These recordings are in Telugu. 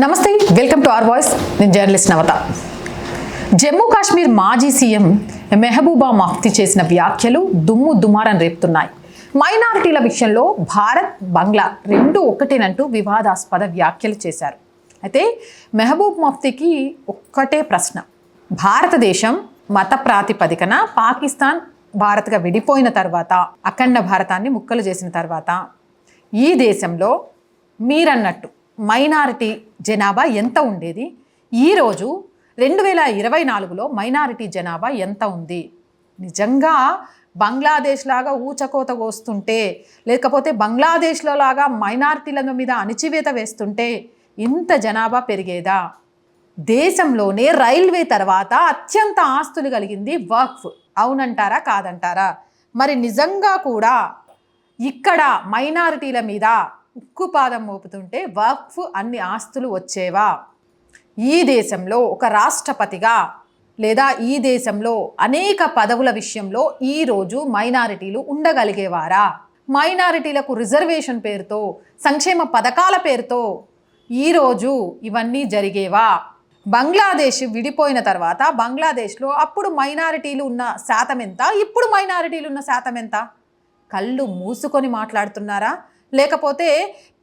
నమస్తే వెల్కమ్ టు ఆర్ వాయిస్. నేను జర్నలిస్ట్ నవత. జమ్మూ కాశ్మీర్ మాజీ సీఎం మెహబూబా మఫ్తి చేసిన వ్యాఖ్యలు దుమ్ము దుమారం రేపుతున్నాయి. మైనారిటీల విషయంలో భారత్ బంగ్లా రెండు ఒకటేనంటూ వివాదాస్పద వ్యాఖ్యలు చేశారు. అయితే మెహబూబ్ మఫ్తీకి ఒక్కటే ప్రశ్న. భారతదేశం మత ప్రాతిపదికన పాకిస్తాన్ భారత్గా విడిపోయిన తర్వాత అఖండ భారతాన్ని ముక్కలు చేసిన తర్వాత ఈ దేశంలో మీరన్నట్టు మైనారిటీ జనాభా ఎంత ఉండేది? ఈరోజు రెండు వేల ఇరవై నాలుగులో మైనారిటీ జనాభా ఎంత ఉంది? నిజంగా బంగ్లాదేశ్ లాగా ఊచకోత కోస్తుంటే లేకపోతే బంగ్లాదేశ్లో లాగా మైనారిటీల మీద అణిచివేత వేస్తుంటే ఇంత జనాభా పెరిగేదా? దేశంలోనే రైల్వే తర్వాత అత్యంత ఆస్తులు కలిగింది వక్ఫ్. అవునంటారా? కాదంటారా? మరి నిజంగా కూడా ఇక్కడ మైనారిటీల మీద ఉక్కుపాదం మోపుతుంటే వక్ఫ్ అన్ని ఆస్తులు వచ్చేవా? ఈ దేశంలో ఒక రాష్ట్రపతిగా లేదా ఈ దేశంలో అనేక పదవుల విషయంలో ఈరోజు మైనారిటీలు ఉండగలిగేవారా? మైనారిటీలకు రిజర్వేషన్ పేరుతో సంక్షేమ పథకాల పేరుతో ఈరోజు ఇవన్నీ జరిగేవా? బంగ్లాదేశ్ విడిపోయిన తర్వాత బంగ్లాదేశ్లో అప్పుడు మైనారిటీలు ఉన్న శాతం ఎంత? ఇప్పుడు మైనారిటీలు ఉన్న శాతం ఎంత? కళ్ళు మూసుకొని మాట్లాడుతున్నారా? లేకపోతే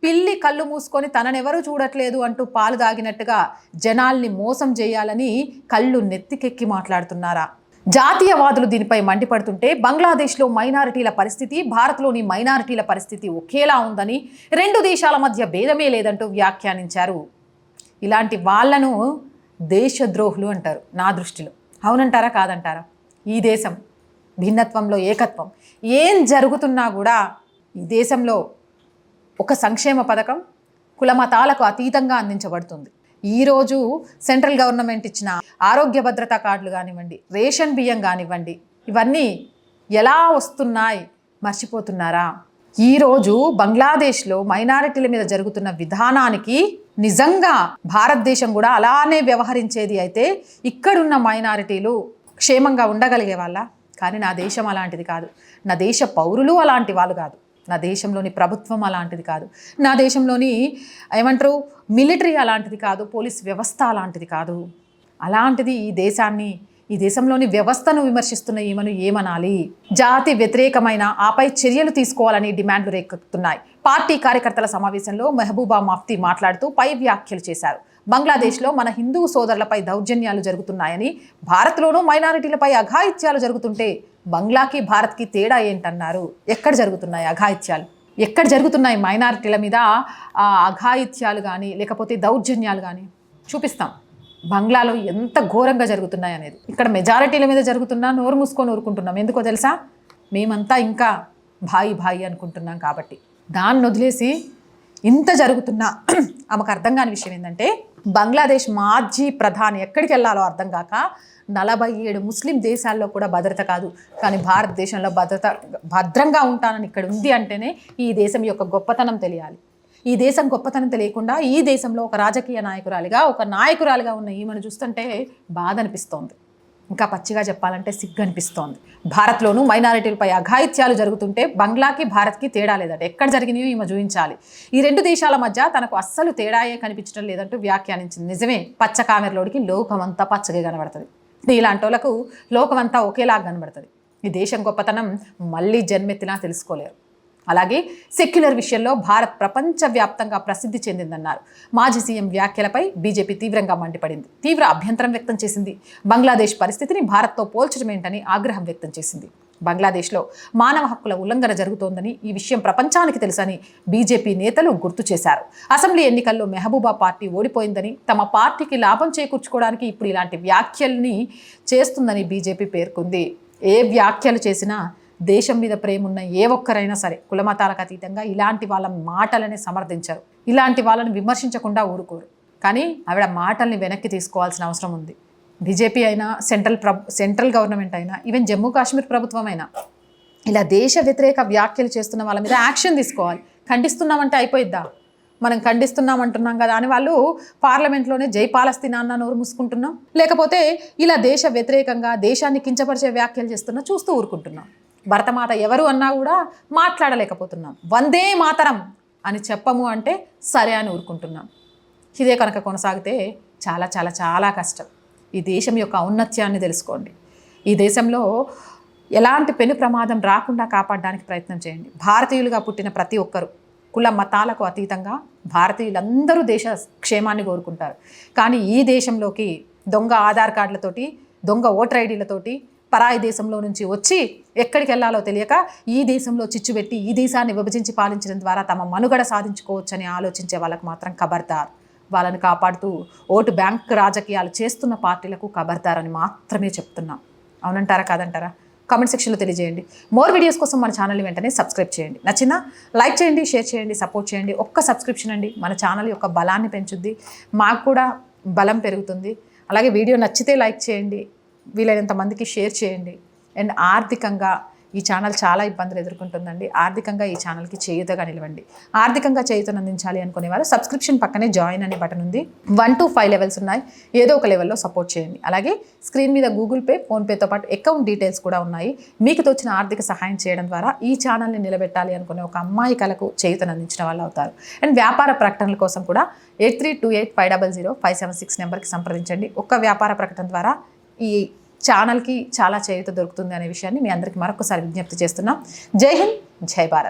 పిల్లి కళ్ళు మూసుకొని తననెవరూ చూడట్లేదు అంటూ పాలు తాగినట్టుగా జనాల్ని మోసం చేయాలని కళ్ళు నెత్తికెక్కి మాట్లాడుతున్నారా? జాతీయవాదులు దీనిపై మండిపడుతుంటే బంగ్లాదేశ్లో మైనారిటీల పరిస్థితి భారత్లోని మైనారిటీల పరిస్థితి ఒకేలా ఉందని రెండు దేశాల మధ్య భేదమే లేదంటూ వ్యాఖ్యానించారు. ఇలాంటి వాళ్ళను దేశద్రోహులు అంటారు నా దృష్టిలో. అవునంటారా? కాదంటారా? ఈ దేశం భిన్నత్వంలో ఏకత్వం. ఏం జరుగుతున్నా కూడా ఈ దేశంలో ఒక సంక్షేమ పథకం కులమతాలకు అతీతంగా అందించబడుతుంది. ఈరోజు సెంట్రల్ గవర్నమెంట్ ఇచ్చిన ఆరోగ్య భద్రతా కార్డులు కానివ్వండి రేషన్ బియ్యం కానివ్వండి ఇవన్నీ ఎలా వస్తున్నాయి? మర్చిపోతున్నారా? ఈరోజు బంగ్లాదేశ్లో మైనారిటీల మీద జరుగుతున్న విధానానికి నిజంగా భారతదేశం కూడా అలానే వ్యవహరించేది అయితే ఇక్కడున్న మైనారిటీలు క్షేమంగా ఉండగలిగే వాళ్ళ? కానీ నా దేశం అలాంటిది కాదు. నా దేశ పౌరులు అలాంటి వాళ్ళు కాదు. నా దేశంలోని ప్రభుత్వం అలాంటిది కాదు. నా దేశంలోని ఏమంటారు? మిలిటరీ అలాంటిది కాదు. పోలీస్ వ్యవస్థ అలాంటిది కాదు. అలాంటిది ఈ దేశాన్ని ఈ దేశంలోని వ్యవస్థను విమర్శిస్తున్న ఈమెను ఏమనాలి? జాతి వ్యతిరేకమైన ఆపై చర్యలు తీసుకోవాలని డిమాండ్లు రేకెత్తుతున్నాయి. పార్టీ కార్యకర్తల సమావేశంలో మెహబూబా మాఫ్తీ మాట్లాడుతూ పై వ్యాఖ్యలు చేశారు. బంగ్లాదేశ్లో మన హిందూ సోదరులపై దౌర్జన్యాలు జరుగుతున్నాయని భారత్లోనూ మైనారిటీలపై అఘాయిత్యాలు జరుగుతుంటే బంగ్లాకి భారత్కి తేడా ఏంటన్నారు? ఎక్కడ జరుగుతున్నాయి అఘాయిత్యాలు? ఎక్కడ జరుగుతున్నాయి మైనారిటీల మీద అఘాయిత్యాలు కానీ లేకపోతే దౌర్జన్యాలు కానీ చూపిస్తాం. బంగ్లాలో ఎంత ఘోరంగా జరుగుతున్నాయి అనేది. ఇక్కడ మెజారిటీల మీద జరుగుతున్నా నోరు మూసుకొని ఊరుకుంటున్నాం. ఎందుకో తెలుసా? మేమంతా ఇంకా భాయి భాయి అనుకుంటున్నాం కాబట్టి. దాన్ని వదిలేసి ఇంత జరుగుతున్నా ఆమెకు అర్థం కాని విషయం ఏంటంటే బంగ్లాదేశ్ మాజీ ప్రధాని ఎక్కడికి వెళ్ళాలో అర్థం కాక నలభై ఏడు ముస్లిం దేశాల్లో కూడా భద్రత కాదు. కానీ భారతదేశంలో భద్రత భద్రంగా ఉంటానని ఇక్కడ ఉంది అంటేనే ఈ దేశం యొక్క గొప్పతనం తెలియాలి. ఈ దేశం గొప్పతనం తెలియకుండా ఈ దేశంలో ఒక రాజకీయ నాయకురాలిగా ఒక నాయకురాలిగా ఉన్న ఈమెను చూస్తుంటే బాధ అనిపిస్తోంది. ఇంకా పచ్చిగా చెప్పాలంటే సిగ్గు అనిపిస్తోంది భారత్లోనూ మైనారిటీలపై అఘాయిత్యాలు జరుగుతుంటే బంగ్లాకి భారత్కి తేడా లేదంట. ఎక్కడ జరిగినాయో ఈమె చూపించాలి ఈ రెండు దేశాల మధ్య తనకు అస్సలు తేడాయే కనిపించడం లేదంటూ వ్యాఖ్యానించింది. నిజమే పచ్చ కామెరలోడికి లోకమంతా పచ్చగా కనబడుతుంది. ఇలాంటి వాళ్ళకు లోకమంతా ఒకేలాగా కనబడుతుంది. ఈ దేశం గొప్పతనం మళ్ళీ జన్మెత్తినా తెలుసుకోలేరు. అలాగే సెక్యులర్ విషయంలో భారత్ ప్రపంచవ్యాప్తంగా ప్రసిద్ధి చెందిందన్నారు. మాజీ సీఎం వ్యాఖ్యలపై బీజేపీ తీవ్రంగా మండిపడింది. తీవ్ర అభ్యంతరం వ్యక్తం చేసింది. బంగ్లాదేశ్ పరిస్థితిని భారత్తో పోల్చడమేంటని ఆగ్రహం వ్యక్తం చేసింది. బంగ్లాదేశ్లో మానవ హక్కుల ఉల్లంఘన జరుగుతోందని ఈ విషయం ప్రపంచానికి తెలుసని బీజేపీ నేతలు గుర్తు చేశారు. అసెంబ్లీ ఎన్నికల్లో మెహబూబా పార్టీ ఓడిపోయిందని తమ పార్టీకి లాభం చేకూర్చుకోవడానికి ఇప్పుడు ఇలాంటి వ్యాఖ్యల్ని చేస్తుందని బీజేపీ పేర్కొంది. ఏ వ్యాఖ్యలు చేసినా దేశం మీద ప్రేమ ఉన్న ఏ ఒక్కరైనా సరే కులమతాలకు అతీతంగా ఇలాంటి వాళ్ళ మాటలని సమర్థించరు. ఇలాంటి వాళ్ళని విమర్శించకుండా ఊరుకోరు. కానీ ఆవిడ మాటల్ని వెనక్కి తీసుకోవాల్సిన అవసరం ఉంది. బీజేపీ అయినా సెంట్రల్ ప్రభు సెంట్రల్ గవర్నమెంట్ అయినా ఈవెన్ జమ్మూ కాశ్మీర్ ప్రభుత్వం అయినా ఇలా దేశ వ్యతిరేక వ్యాఖ్యలు చేస్తున్న వాళ్ళ మీద యాక్షన్ తీసుకోవాలి. ఖండిస్తున్నామంటే అయిపోయిద్దా? మనం ఖండిస్తున్నాం అంటున్నాం కదా అని వాళ్ళు పార్లమెంట్లోనే జై పాలస్తీనా అన్న నోరు మూసుకుంటున్నాం. లేకపోతే ఇలా దేశ వ్యతిరేకంగా దేశాన్ని కించపరిచే వ్యాఖ్యలు చేస్తున్నా చూస్తూ ఊరుకుంటున్నాం. భరతమాత ఎవరు అన్నా కూడా మాట్లాడలేకపోతున్నాం. వందే మాతరం అని చెప్పము అంటే సరే అని ఊరుకుంటున్నాం. ఇదే కనుక కొనసాగితే చాలా చాలా చాలా కష్టం. ఈ దేశం యొక్క ఔన్నత్యాన్ని తెలుసుకోండి. ఈ దేశంలో ఎలాంటి పెను ప్రమాదం రాకుండా కాపాడడానికి ప్రయత్నం చేయండి. భారతీయులుగా పుట్టిన ప్రతి ఒక్కరు కుల మతాలకు అతీతంగా భారతీయులందరూ దేశ క్షేమాన్ని కోరుకుంటారు. కానీ ఈ దేశంలోకి దొంగ ఆధార్ కార్డులతోటి దొంగ ఓటర్ ఐడీలతోటి పరాయి దేశంలో నుంచి వచ్చి ఎక్కడికి వెళ్ళాలో తెలియక ఈ దేశంలో చిచ్చు పెట్టి ఈ దేశాన్ని విభజించి పాలించడం ద్వారా తమ మనుగడ సాధించుకోవచ్చని ఆలోచించే వాళ్ళకు మాత్రం ఖబర్దార్ వాళ్ళని కాపాడుతూ ఓటు బ్యాంక్ రాజకీయాలు చేస్తున్న పార్టీలకు ఖబర్దార్ అని మాత్రమే చెప్తున్నాం. అవునంటారా కాదంటారా? కామెంట్ సెక్షన్లో తెలియజేయండి. మోర్ వీడియోస్ కోసం మన ఛానల్ వెంటనే సబ్స్క్రైబ్ చేయండి. నచ్చిన లైక్ చేయండి షేర్ చేయండి సపోర్ట్ చేయండి. ఒక్క సబ్స్క్రిప్షన్ అండి. మన ఛానల్ యొక్క బలాన్ని పెంచుద్ది. మాకు కూడా బలం పెరుగుతుంది. అలాగే వీడియో నచ్చితే లైక్ చేయండి. వీలైనంత మందికి షేర్ చేయండి. అండ్ ఆర్థికంగా ఈ ఛానల్ చాలా ఇబ్బందులు ఎదుర్కొంటుందండి. ఆర్థికంగా ఈ ఛానల్కి చేయుతగా నిలవండి. ఆర్థికంగా చేయుతను అందించాలి అనుకునేవారు సబ్స్క్రిప్షన్ పక్కనే జాయిన్ అనే బటన్ ఉంది. వన్ టు ఫైవ్ లెవెల్స్ ఉన్నాయి. ఏదో ఒక లెవెల్లో సపోర్ట్ చేయండి. అలాగే స్క్రీన్ మీద గూగుల్ పే ఫోన్పేతో పాటు అకౌంట్ డీటెయిల్స్ కూడా ఉన్నాయి. మీకు తోచిన ఆర్థిక సహాయం చేయడం ద్వారా ఈ ఛానల్ని నిలబెట్టాలి అనుకునే ఒక అమ్మాయి కలకు చేయుతను అందించిన వాళ్ళు అవుతారు. అండ్ వ్యాపార ప్రకటనల కోసం కూడా eight three two eight five double zero five seven six నెంబర్కి సంప్రదించండి. ఒక్క వ్యాపార ప్రకటన ద్వారా ఈ ఛానల్కి చాలా చేయూత దొరుకుతుంది అనే విషయాన్ని మీ అందరికీ మరొకసారి విజ్ఞప్తి చేస్తున్నాం. జై హింద్ జై భారత్.